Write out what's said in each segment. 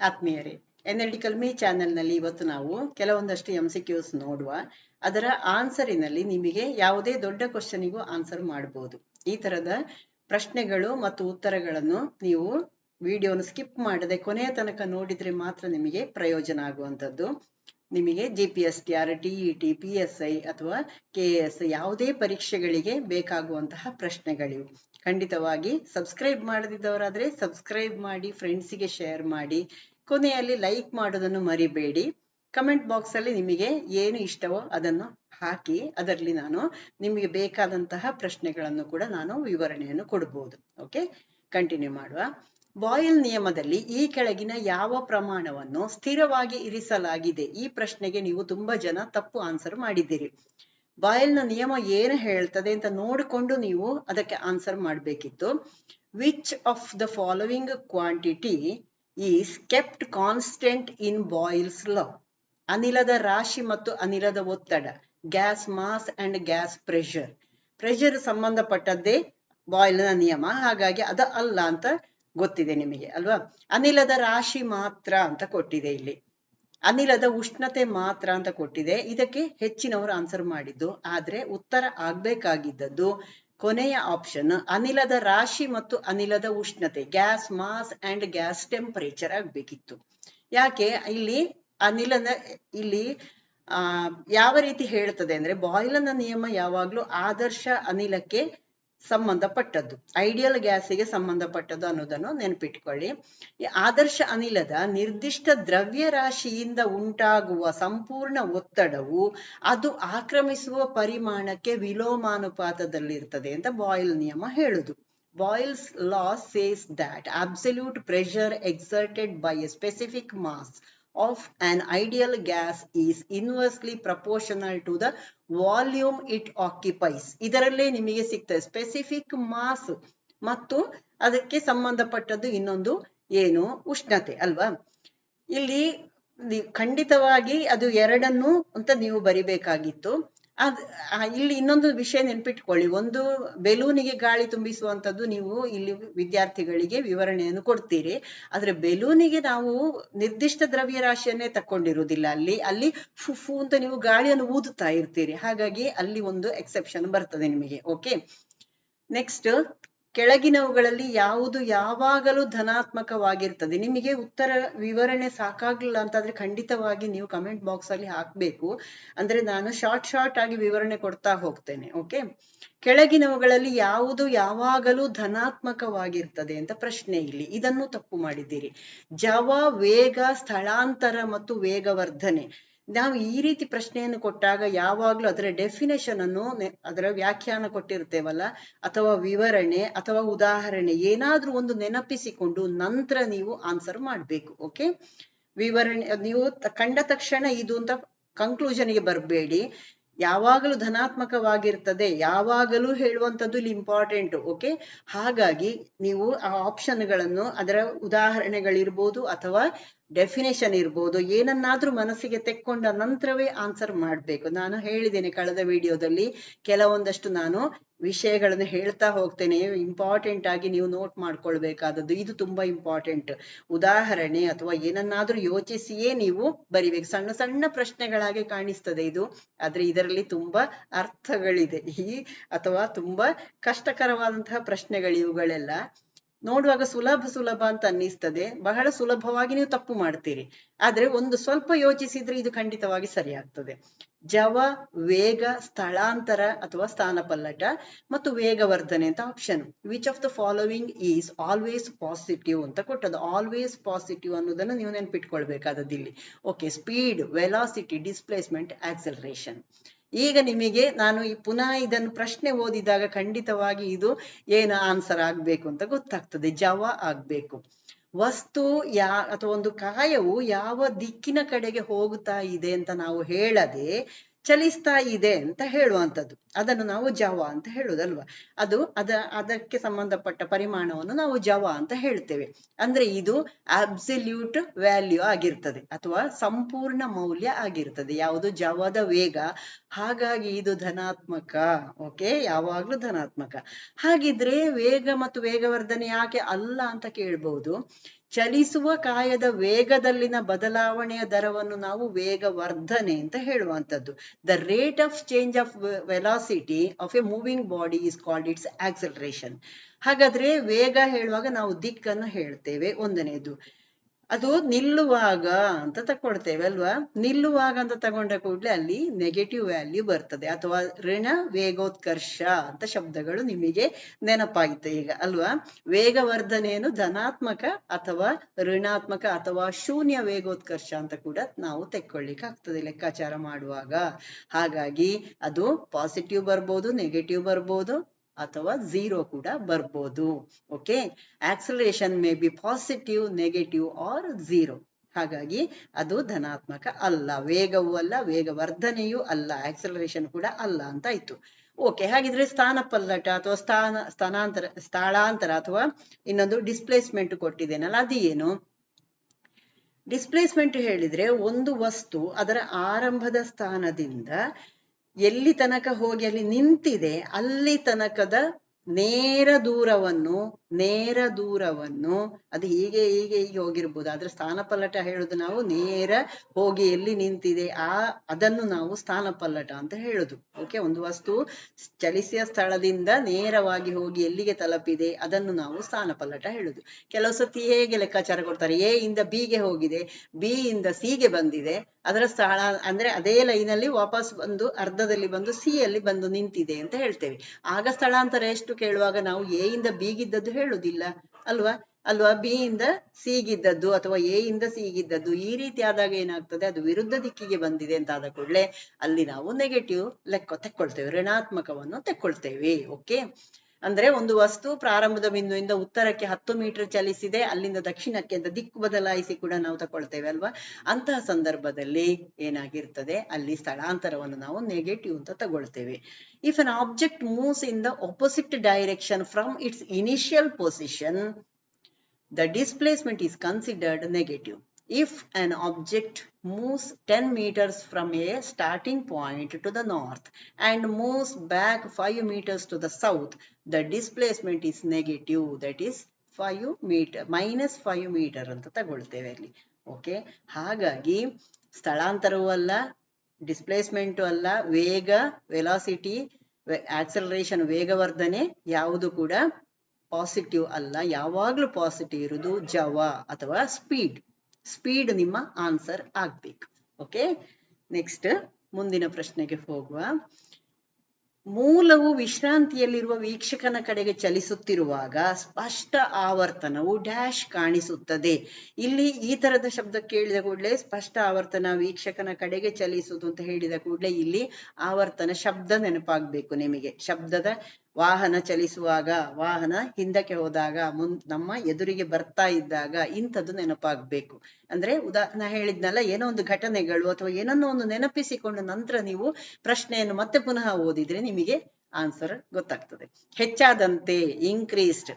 ಆತ್ಮೀಯರೇ ಎನ್ ಕಲ್ಮಿ ಚಾನೆಲ್ನಲ್ಲಿ ಇವತ್ತು ನಾವು ಕೆಲವೊಂದಷ್ಟು ಎಂ ಸಿ ಕ್ಯೂಸ್ ನೋಡುವ. ಅದರ ಆನ್ಸರಿನಲ್ಲಿ ನಿಮಗೆ ಯಾವುದೇ ದೊಡ್ಡ ಕ್ವಶನಿಗೂ ಆನ್ಸರ್ ಮಾಡಬಹುದು ಈ ತರದ ಪ್ರಶ್ನೆಗಳು ಮತ್ತು ಉತ್ತರಗಳನ್ನು ನೀವು ವಿಡಿಯೋನ ಸ್ಕಿಪ್ ಮಾಡದೆ ಕೊನೆಯ ತನಕ ನೋಡಿದ್ರೆ ಮಾತ್ರ ನಿಮಗೆ ಪ್ರಯೋಜನ ಆಗುವಂಥದ್ದು. ನಿಮಗೆ G P S T R T E T P S I ಅಥವಾ ಕೆ ಎಸ್ ಯಾವುದೇ ಪರೀಕ್ಷೆಗಳಿಗೆ ಬೇಕಾಗುವಂತಹ ಪ್ರಶ್ನೆಗಳಿವು. ಖಂಡಿತವಾಗಿ ಸಬ್ಸ್ಕ್ರೈಬ್ ಮಾಡದಿದ್ದವರಾದ್ರೆ ಸಬ್ಸ್ಕ್ರೈಬ್ ಮಾಡಿ ಫ್ರೆಂಡ್ಸಿಗೆ ಶೇರ್ ಮಾಡಿ, ಕೊನೆಯಲ್ಲಿ ಲೈಕ್ ಮಾಡೋದನ್ನು ಮರಿಬೇಡಿ. ಕಮೆಂಟ್ ಬಾಕ್ಸ್ ಅಲ್ಲಿ ನಿಮಗೆ ಏನು ಇಷ್ಟವೋ ಅದನ್ನು ಹಾಕಿ, ಅದರಲ್ಲಿ ನಾನು ನಿಮಗೆ ಬೇಕಾದಂತಹ ಪ್ರಶ್ನೆಗಳನ್ನು ಕೂಡ ನಾನು ವಿವರಣೆಯನ್ನು ಕೊಡಬಹುದು ಓಕೆ ಕಂಟಿನ್ಯೂ ಮಾಡುವ. ಬಾಯಿಲ್ ನಿಯಮದಲ್ಲಿ ಈ ಕೆಳಗಿನ ಯಾವ ಪ್ರಮಾಣವನ್ನು ಸ್ಥಿರವಾಗಿ ಇರಿಸಲಾಗಿದೆ ಈ ಪ್ರಶ್ನೆಗೆ ನೀವು ತುಂಬಾ ಜನ ತಪ್ಪು ಆನ್ಸರ್ ಮಾಡಿದ್ದೀರಿ. ಬಾಯಲ್ನ ನಿಯಮ ಏನು ಹೇಳ್ತದೆ ಅಂತ ನೋಡಿಕೊಂಡು ನೀವು ಅದಕ್ಕೆ ಆನ್ಸರ್ ಮಾಡಬೇಕಿತ್ತು. Which of the following quantity is kept constant in Boyle's law ಅನಿಲದ ರಾಶಿ ಮತ್ತು ಅನಿಲದ ಒತ್ತಡ gas mass and gas pressure pressure ಸಂಬಂಧಪಟ್ಟದ್ದೇ ಬಾಯ್ಲ್ನ ನಿಯಮ, ಹಾಗಾಗಿ ಅದ ಅಲ್ಲ ಅಂತ ಗೊತ್ತಿದೆ ನಿಮಗೆ, ಅಲ್ವಾ? ಅನಿಲದ ರಾಶಿ ಮಾತ್ರ ಅಂತ ಕೊಟ್ಟಿದೆ ಇಲ್ಲಿ. ಅನಿಲದ ಉಷ್ಣತೆ ಮಾತ್ರ ಅಂತ ಕೊಟ್ಟಿದೆ. ಇದಕ್ಕೆ ಹೆಚ್ಚಿನವರು ಆನ್ಸರ್ ಮಾಡಿದ್ದು, ಆದ್ರೆ ಉತ್ತರ ಆಗ್ಬೇಕಾಗಿದ್ದದ್ದು ಕೊನೆಯ ಆಪ್ಷನ್ ಅನಿಲದ ರಾಶಿ ಮತ್ತು ಅನಿಲದ ಉಷ್ಣತೆ gas mass and gas temperature ಆಗ್ಬೇಕಿತ್ತು. ಯಾಕೆ? ಇಲ್ಲಿ ಅನಿಲದ ಇಲ್ಲಿ, ಆ, ಯಾವ ರೀತಿ ಹೇಳ್ತದೆ ಅಂದ್ರೆ ಬಾಯ್ಲನ ನಿಯಮ ಯಾವಾಗ್ಲೂ ಆದರ್ಶ ಅನಿಲಕ್ಕೆ ಸಂಬಂಧಪಟ್ಟದ್ದು. ಐಡಿಯಲ್ ಗ್ಯಾಸಿಗೆ ಸಂಬಂಧಪಟ್ಟದ್ದು ಅನ್ನೋದನ್ನು ನೆನಪಿಟ್ಕೊಳ್ಳಿ. ಆದರ್ಶ ಅನಿಲದ ನಿರ್ದಿಷ್ಟ ದ್ರವ್ಯರಾಶಿಯಿಂದ ಉಂಟಾಗುವ ಸಂಪೂರ್ಣ ಒತ್ತಡವು ಅದು ಆಕ್ರಮಿಸುವ ಪರಿಮಾಣಕ್ಕೆ ವಿಲೋಮಾನುಪಾತದಲ್ಲಿರ್ತದೆ ಅಂತ ಬಾಯ್ಲ್ ನಿಯಮ ಹೇಳುದು. Boyle's law says that absolute pressure exerted by a specific mass of an ideal gas is inversely proportional to the volume it occupies. ಇದರಲ್ಲೇ ನಿಮಗೆ ಸಿಗ್ತದೆ ಸ್ಪೆಸಿಫಿಕ್ ಮಾಸ್ ಮತ್ತು ಅದಕ್ಕೆ ಸಂಬಂಧಪಟ್ಟದ್ದು ಇನ್ನೊಂದು ಏನು? ಉಷ್ಣತೆ ಅಲ್ವಾ? ಇಲ್ಲಿ ಖಂಡಿತವಾಗಿ ಅದು ಎರಡನ್ನು ಅಂತ ನೀವು ಬರಿಬೇಕಾಗಿತ್ತು. ಅದ್ ಇಲ್ಲಿ ಇನ್ನೊಂದು ವಿಷಯ ನೆನ್ಪಿಟ್ಕೊಳ್ಳಿ. ಒಂದು ಬೆಲೂನಿಗೆ ಗಾಳಿ ತುಂಬಿಸುವಂತದ್ದು ನೀವು ಇಲ್ಲಿ ವಿದ್ಯಾರ್ಥಿಗಳಿಗೆ ವಿವರಣೆಯನ್ನು ಕೊಡ್ತೀರಿ. ಆದ್ರೆ ಬೆಲೂನಿಗೆ ನಾವು ನಿರ್ದಿಷ್ಟ ದ್ರವ್ಯ ರಾಶಿಯನ್ನೇ ತಕ್ಕೊಂಡಿರುವುದಿಲ್ಲ. ಅಲ್ಲಿ ಅಲ್ಲಿ ಫುಫು ಅಂತ ನೀವು ಗಾಳಿಯನ್ನು ಊದುತ್ತಾ ಇರ್ತೀರಿ. ಹಾಗಾಗಿ ಅಲ್ಲಿ ಒಂದು ಎಕ್ಸೆಪ್ಷನ್ ಬರ್ತದೆ ನಿಮಗೆ. ಓಕೆ ನೆಕ್ಸ್ಟ್ ಕೆಳಗಿನವುಗಳಲ್ಲಿ ಯಾವುದು ಯಾವಾಗಲೂ ಧನಾತ್ಮಕವಾಗಿರ್ತದೆ. ನಿಮಗೆ ಉತ್ತರ ವಿವರಣೆ ಸಾಕಾಗ್ಲಿಲ್ಲ ಅಂತಾದ್ರೆ ಖಂಡಿತವಾಗಿ ನೀವು ಕಮೆಂಟ್ ಬಾಕ್ಸ್ ಅಲ್ಲಿ ಹಾಕ್ಬೇಕು. ಅಂದ್ರೆ ನಾನು ಶಾರ್ಟ್ ಶಾರ್ಟ್ ಆಗಿ ವಿವರಣೆ ಕೊಡ್ತಾ ಹೋಗ್ತೇನೆ ಓಕೆ ಕೆಳಗಿನವುಗಳಲ್ಲಿ ಯಾವುದು ಯಾವಾಗಲೂ ಧನಾತ್ಮಕವಾಗಿರ್ತದೆ ಅಂತ ಪ್ರಶ್ನೆ ಇಲ್ಲಿ. ಇದನ್ನು ತಪ್ಪು ಮಾಡಿದ್ದೀರಿ. ಜವ, ವೇಗ, ಸ್ಥಳಾಂತರ ಮತ್ತು ವೇಗವರ್ಧನೆ. ನಾವು ಈ ರೀತಿ ಪ್ರಶ್ನೆಯನ್ನು ಕೊಟ್ಟಾಗ ಯಾವಾಗ್ಲೂ ಅದರ ಡೆಫಿನೇಷನ್ ಅನ್ನು ಅದರ ವ್ಯಾಖ್ಯಾನ ಕೊಟ್ಟಿರ್ತೇವಲ್ಲ? ಅಥವಾ ವಿವರಣೆ, ಅಥವಾ ಉದಾಹರಣೆ, ಏನಾದ್ರೂ ಒಂದು ನೆನಪಿಸಿಕೊಂಡು ನಂತರ ನೀವು ಆನ್ಸರ್ ಮಾಡ್ಬೇಕು ಓಕೆ ವಿವರಣೆ, ನೀವು ಕಂಡ ತಕ್ಷಣ ಇದು ಅಂತ ಕನ್ಕ್ಲೂಷನ್ಗೆ ಬರಬೇಡಿ. ಯಾವಾಗಲೂ ಧನಾತ್ಮಕವಾಗಿರ್ತದೆ, ಯಾವಾಗಲೂ ಹೇಳುವಂಥದ್ದು ಇಲ್ಲಿ ಇಂಪಾರ್ಟೆಂಟ್ ಓಕೆ ಹಾಗಾಗಿ ನೀವು ಆ ಆಪ್ಷನ್ಗಳನ್ನು ಅದರ ಉದಾಹರಣೆಗಳಿರ್ಬೋದು ಅಥವಾ ಡೆಫಿನೇಷನ್ ಇರ್ಬೋದು, ಏನನ್ನಾದ್ರೂ ಮನಸ್ಸಿಗೆ ತೆಕ್ಕೊಂಡ ನಂತರವೇ ಆನ್ಸರ್ ಮಾಡಬೇಕು. ನಾನು ಹೇಳಿದ್ದೇನೆ ಕಳೆದ ವಿಡಿಯೋದಲ್ಲಿ, ಕೆಲವೊಂದಷ್ಟು ನಾನು ವಿಷಯಗಳನ್ನು ಹೇಳ್ತಾ ಹೋಗ್ತೇನೆ. ಇಂಪಾರ್ಟೆಂಟ್ ಆಗಿ ನೀವು ನೋಟ್ ಮಾಡ್ಕೊಳ್ಬೇಕಾದದ್ದು, ಇದು ತುಂಬಾ ಇಂಪಾರ್ಟೆಂಟ್ ಉದಾಹರಣೆ ಅಥವಾ ಏನನ್ನಾದ್ರೂ ಯೋಚಿಸಿಯೇ ನೀವು ಬರಿಬೇಕು. ಸಣ್ಣ ಸಣ್ಣ ಪ್ರಶ್ನೆಗಳಾಗಿ ಕಾಣಿಸ್ತದೆ ಇದು. ಆದ್ರೆ ಇದರಲ್ಲಿ ತುಂಬಾ ಅರ್ಥಗಳಿದೆ. ಈ ಅಥವಾ ತುಂಬಾ ಕಷ್ಟಕರವಾದಂತಹ ಪ್ರಶ್ನೆಗಳು ಇವುಗಳೆಲ್ಲ ನೋಡುವಾಗ ಸುಲಭ ಸುಲಭ ಅಂತ ಅನ್ನಿಸ್ತದೆ. ಬಹಳ ಸುಲಭವಾಗಿ ನೀವು ತಪ್ಪು ಮಾಡ್ತೀರಿ. ಆದ್ರೆ ಒಂದು ಸ್ವಲ್ಪ ಯೋಚಿಸಿದ್ರೆ ಇದು ಖಂಡಿತವಾಗಿ ಸರಿಯಾಗ್ತದೆ. ಜವ, ವೇಗ, ಸ್ಥಳಾಂತರ ಅಥವಾ ಸ್ಥಾನಪಲ್ಲಟ ಮತ್ತು ವೇಗವರ್ಧನೆ ಅಂತ option which of the following is always positive ಅಂತ ಕೊಟ್ಟದ್ದು. ಆಲ್ವೇಸ್ ಪಾಸಿಟಿವ್ ಅನ್ನೋದನ್ನ ನೀವು ನೆನ್ಪಿಟ್ಕೊಳ್ಬೇಕಾದದ್ದು ಇಲ್ಲಿ okay speed velocity displacement acceleration ಈಗ ನಿಮಗೆ ನಾನು ಈ ಪುನಃ ಇದನ್ನು ಪ್ರಶ್ನೆ ಓದಿದಾಗ ಖಂಡಿತವಾಗಿ ಇದು ಏನು ಆನ್ಸರ್ ಆಗ್ಬೇಕು ಅಂತ ಗೊತ್ತಾಗ್ತದೆ, ಜವ ಆಗ್ಬೇಕು. ವಸ್ತು ಯಾ ಅಥವಾ ಒಂದು ಕಾಯವು ಯಾವ ದಿಕ್ಕಿನ ಕಡೆಗೆ ಹೋಗುತ್ತಾ ಇದೆ ಅಂತ ನಾವು ಹೇಳದೆ ಚಲಿಸ್ತಾ ಇದೆ ಅಂತ ಹೇಳುವಂಥದ್ದು. ಅದನ್ನು ನಾವು ಜವ ಅಂತ ಹೇಳುದಲ್ವಾ? ಅದು ಅದ ಅದಕ್ಕೆ ಸಂಬಂಧಪಟ್ಟ ಪರಿಮಾಣವನ್ನು ನಾವು ಜವ ಅಂತ ಹೇಳ್ತೇವೆ. ಅಂದ್ರೆ ಇದು ಅಬ್ಸಲ್ಯೂಟ್ ವ್ಯಾಲ್ಯೂ ಆಗಿರ್ತದೆ ಅಥವಾ ಸಂಪೂರ್ಣ ಮೌಲ್ಯ ಆಗಿರ್ತದೆ. ಯಾವುದು ಜವದ ವೇಗ ಹಾಗಾಗಿ ಇದು ಧನಾತ್ಮಕ ಓಕೆ ಯಾವಾಗ್ಲೂ ಧನಾತ್ಮಕ. ಹಾಗಿದ್ರೆ ವೇಗ ಮತ್ತು ವೇಗವರ್ಧನೆ ಯಾಕೆ ಅಲ್ಲ ಅಂತ ಕೇಳ್ಬಹುದು ಚಲಿಸುವ ಕಾಯದ ವೇಗದಲ್ಲಿನ ಬದಲಾವಣೆಯ ದರವನ್ನು ನಾವು ವೇಗವರ್ಧನೆ ಅಂತ ಹೇಳುವಂತದ್ದು the rate of change of velocity of a moving body is called its acceleration ಹಾಗಾದ್ರೆ ವೇಗ ಹೇಳುವಾಗ ನಾವು ದಿಕ್ಕನ್ನು ಹೇಳ್ತೇವೆ. ಒಂದನೇದು ಅದು ನಿಲ್ಲುವಾಗ ಅಂತ ತಕೊಳ್ತೇವೆ ಅಲ್ವಾ? ನಿಲ್ಲುವಾಗ ಅಂತ ತಗೊಂಡ ಕೂಡಲೇ ಅಲ್ಲಿ ನೆಗೆಟಿವ್ ವ್ಯಾಲ್ಯೂ ಬರ್ತದೆ ಅಥವಾ ಋಣ ವೇಗೋತ್ಕರ್ಷ ಅಂತ ಶಬ್ದಗಳು ನಿಮಗೆ ನೆನಪಾಗಿತ್ತು ಈಗ ಅಲ್ವಾ? ವೇಗವರ್ಧನೆಯನ್ನು ಧನಾತ್ಮಕ ಅಥವಾ ಋಣಾತ್ಮಕ ಅಥವಾ ಶೂನ್ಯ ವೇಗೋತ್ಕರ್ಷ ಅಂತ ಕೂಡ ನಾವು ತೆಕ್ಕೊಳ್ಳಿಕ್ಕೆ ಆಗ್ತದೆ ಲೆಕ್ಕಾಚಾರ ಮಾಡುವಾಗ. ಹಾಗಾಗಿ ಅದು ಪಾಸಿಟಿವ್ ಬರ್ಬೋದು ನೆಗೆಟಿವ್ ಬರ್ಬೋದು. ಅಥವಾ ಝೀರೋ ಕೂಡ ಬರ್ಬೋದು. Okay acceleration may be positive negative or zero ಹಾಗಾಗಿ ಅದು ಧನಾತ್ಮಕ ಅಲ್ಲ. ವೇಗವೂ ಅಲ್ಲ, ವೇಗವರ್ಧನೆಯೂ ಅಲ್ಲ. ಆಕ್ಸಲರೇಷನ್ ಕೂಡ ಅಲ್ಲ ಅಂತ ಆಯ್ತು. ಓಕೆ ಹಾಗಿದ್ರೆ ಸ್ಥಾನ ಪಲ್ಲಟ ಅಥವಾ ಸ್ಥಾನ, ಸ್ಥಾನಾಂತರ, ಸ್ಥಳಾಂತರ ಅಥವಾ ಇನ್ನೊಂದು ಡಿಸ್ಪ್ಲೇಸ್ಮೆಂಟ್ ಕೊಟ್ಟಿದ್ದೇನಲ್ಲ ಅದು ಏನು ಡಿಸ್ಪ್ಲೇಸ್ಮೆಂಟ್ ಹೇಳಿದ್ರೆ ಒಂದು ವಸ್ತು ಅದರ ಆರಂಭದ ಸ್ಥಾನದಿಂದ ಎಲ್ಲಿ ತನಕ ಹೋಗಿ ಅಲ್ಲಿ ನಿಂತಿದೆ ಅಲ್ಲಿ ತನಕದ ನೇರ ದೂರವನ್ನು ನೇರ ದೂರವನ್ನು, ಅದು ಹೀಗೆ ಹೀಗೆ ಹೀಗೆ ಹೋಗಿರ್ಬೋದು. ಆದ್ರೆ ಸ್ಥಾನ ಪಲ್ಲಟ ಹೇಳುದು ನಾವು ನೇರ ಹೋಗಿ ಎಲ್ಲಿ ನಿಂತಿದೆ, ಆ, ಅದನ್ನು ನಾವು ಸ್ಥಾನ ಪಲ್ಲಟ ಅಂತ ಹೇಳುದು. ಓಕೆ ಒಂದು ವಸ್ತು ಚಲಿಸಿದ ಸ್ಥಳದಿಂದ ನೇರವಾಗಿ ಹೋಗಿ ಎಲ್ಲಿಗೆ ತಲುಪಿದೆ, ಅದನ್ನು ನಾವು ಸ್ಥಾನ ಪಲ್ಲಟ ಹೇಳುದು. ಕೆಲವು ಸತಿ ಹೇಗೆ ಲೆಕ್ಕಾಚಾರ ಕೊಡ್ತಾರೆ, ಎ ಇಂದ ಬಿ ಗೆ ಹೋಗಿದೆ, ಬಿ ಇಂದ ಸಿ ಗೆ ಬಂದಿದೆ, ಅದರ ಸ್ಥಳ ಅಂದ್ರೆ ಅದೇ ಲೈನಲ್ಲಿ ವಾಪಸ್ ಬಂದು, ಅರ್ಧದಲ್ಲಿ ಬಂದು ಸಿ ಅಲ್ಲಿ ಬಂದು ನಿಂತಿದೆ ಅಂತ ಹೇಳ್ತೇವೆ. ಆಗ ಸ್ಥಳಾಂತರ ಎಷ್ಟು ಕೇಳುವಾಗ ನಾವು ಎ ಇಂದ ಬಿ ಗಿದ್ದದ್ದು ಹೇಳುದಿಲ್ಲ ಅಲ್ವಾ? ಅಲ್ವಾ? ಬಿ ಇಂದ ಸಿ ಗಿದ್ದದ್ದು ಅಥವಾ ಎ ಇಂದ ಸಿ ಗಿದ್ದದ್ದು ಈ ರೀತಿ ಆದಾಗ ಏನಾಗ್ತದೆ? ಅದು ವಿರುದ್ಧ ದಿಕ್ಕಿಗೆ ಬಂದಿದೆ ಅಂತ ಆದ ಕೂಡಲೇ ಅಲ್ಲಿ ನಾವು ನೆಗೆಟಿವ್ ಲೆಕ್ಕ ತೆಕ್ಕೊಳ್ತೇವೆ, ಋಣಾತ್ಮಕವನ್ನು ತೆಕ್ಕೊಳ್ತೇವೆ. ಓಕೆ ಅಂದ್ರೆ ಒಂದು ವಸ್ತು ಪ್ರಾರಂಭದ ಬಿಂದುವಿಂದ ಉತ್ತರಕ್ಕೆ ಹತ್ತು ಮೀಟರ್ ಚಲಿಸಿದೆ, ಅಲ್ಲಿಂದ ದಕ್ಷಿಣಕ್ಕೆ ಅಂತ ದಿಕ್ಕು ಬದಲಾಯಿಸಿ ಕೂಡ ನಾವು ತಕೊಳ್ತೇವೆ ಅಲ್ವಾ? ಅಂತಹ ಸಂದರ್ಭದಲ್ಲಿ ಏನಾಗಿರ್ತದೆ, ಅಲ್ಲಿ ಸ್ಥಳಾಂತರವನ್ನು ನಾವು ನೆಗೆಟಿವ್ ಅಂತ ತಗೊಳ್ತೇವೆ. If an object moves in the opposite direction from its initial position the displacement is considered negative if an object moves 10 meters from a starting point to the north and moves back 5 meters to the south, the displacement is negative. That is 5 meter, minus 5 meter ಅಂತ ತಗೊಳ್ತೇವೆ ಅಲ್ಲಿ okay ಹಾಗಾಗಿ ಸ್ಥಳಾಂತರವೂ ಅಲ್ಲ displacement ಅಲ್ಲ ವೇಗ velocity acceleration ವೇಗವರ್ಧನೆ ಯಾವುದು ಕೂಡ positive ಅಲ್ಲ ಯಾವಾಗಲೂ ಪಾಸಿಟಿವ್ ಇರುವುದು ಜವ ಅಥವಾ ಸ್ಪೀಡ್ ಸ್ಪೀಡ್ ನಿಮ್ಮ ಆನ್ಸರ್ ಆಗ್ಬೇಕು. ಓಕೆ ನೆಕ್ಸ್ಟ್ ಮುಂದಿನ ಪ್ರಶ್ನೆಗೆ ಹೋಗುವ. ಮೂಲವು ವಿಶ್ರಾಂತಿಯಲ್ಲಿರುವ ವೀಕ್ಷಕನ ಕಡೆಗೆ ಚಲಿಸುತ್ತಿರುವಾಗ ಸ್ಪಷ್ಟ ಆವರ್ತನವು ಡ್ಯಾಶ್ ಕಾಣಿಸುತ್ತದೆ. ಇಲ್ಲಿ ಈ ತರದ ಶಬ್ದ ಕೇಳಿದ ಕೂಡಲೇ ಸ್ಪಷ್ಟ ಆವರ್ತನ ವೀಕ್ಷಕನ ಕಡೆಗೆ ಚಲಿಸುವುದು ಅಂತ ಹೇಳಿದ ಕೂಡಲೇ ಇಲ್ಲಿ ಆವರ್ತನ ಶಬ್ದ ನೆನಪಾಗ್ಬೇಕು ನಿಮಗೆ. ಶಬ್ದದ ವಾಹನ ಚಲಿಸುವಾಗ, ವಾಹನ ಹಿಂದಕ್ಕೆ ಹೋದಾಗ, ಮುನ್, ನಮ್ಮ ಎದುರಿಗೆ ಬರ್ತಾ ಇದ್ದಾಗ ಇಂಥದ್ದು ನೆನಪಾಗ್ಬೇಕು. ಅಂದ್ರೆ ಉದಾಹರಣೆ ಹೇಳಿದ್ನಲ್ಲ, ಏನೋ ಒಂದು ಘಟನೆಗಳು ಅಥವಾ ಏನನ್ನೋ ಒಂದು ನೆನಪಿಸಿಕೊಂಡು ನಂತರ ನೀವು ಪ್ರಶ್ನೆಯನ್ನು ಮತ್ತೆ ಪುನಃ ಓದಿದ್ರೆ ನಿಮಗೆ ಆನ್ಸರ್ ಗೊತ್ತಾಗ್ತದೆ. ಹೆಚ್ಚಾದಂತೆ ಇನ್ಕ್ರೀಸ್ಡ್